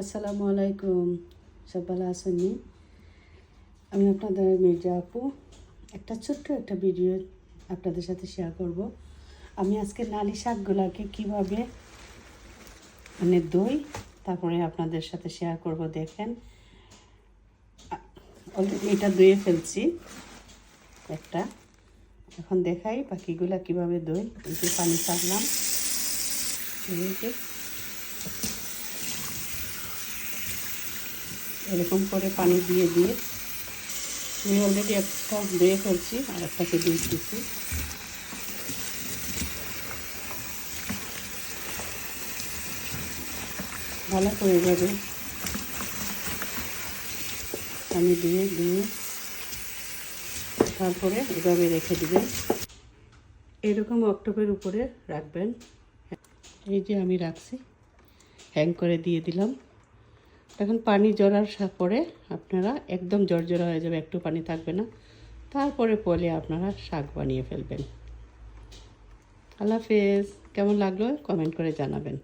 আসসালামু আলাইকুম সব ভালো আছেননি আমি আপনাদের মির্জা আপু। একটা ছোট্ট একটা ভিডিও আপনাদের সাথে শেয়ার করব। আমি আজকে নালি শাকগুলোকে কীভাবে মানে দই, তারপরে আপনাদের সাথে শেয়ার করব, দেখেন। অলরেডি এটা ধুয়ে ফেলছি একটা। এখন দেখাই বাকিগুলা কীভাবে দই পানি ছাড়লাম এই যে এরকম করে পানি দিয়ে দিয়ে আমি অলরেডি একটা ধুয়ে ফেলছি আর একটাকে দিয়ে দিচ্ছি ভালো করে যাবে পানি দিয়ে দিয়ে তারপরে এভাবে রেখে দিবেন। এরকম অক্টোপের উপরে রাখবেন। এই যে আমি রাখছি হ্যাং করে দিয়ে দিলাম। এখন পানি জড়ার পরে আপনারা একদম জর্জরা হয়ে যাবে, একটু পানি থাকবে না। তারপরে পলে আপনারা শাক বানিয়ে ফেলবেন। আল্লাহ হাফেজ। কেমন লাগল? কমেন্ট করে জানাবেন।